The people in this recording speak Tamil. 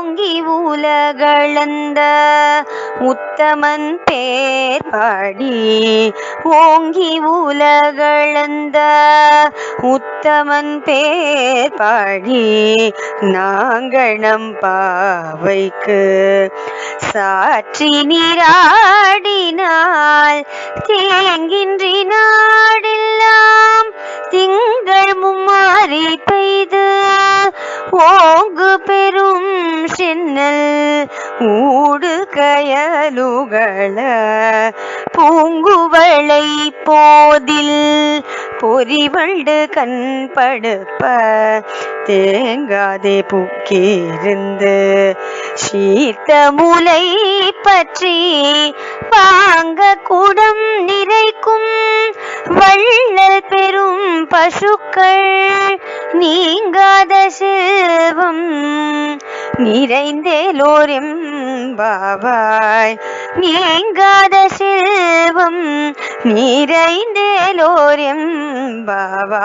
ஓங்கி உலகளந்த உத்தமன் பேர் பாடி ஓங்கி உலகளந்த உத்தமன் பேர் பாடி நாங்கணம் பாவைக்கு சாற்றி நீராடினால் தேங்கின்றி நாடெல்லாம் திங்கள் மும்மாறி பெய்து ஊடு கயலுகள பூங்குவளை போதில் பொறிவண்டு கண் படுப்ப தேங்காதே பூக்கியிருந்து சீர்த்த முலை பற்றி வாங்க குடம் நிறைக்கும் வள்ளல் பெரும் பசுக்கள் நீங்காத செல்வம் நிறைந்தேலோரும் அன்பாவாய் நீங்காத செல்வம் நிறைந்தேலோரும் பாவாய்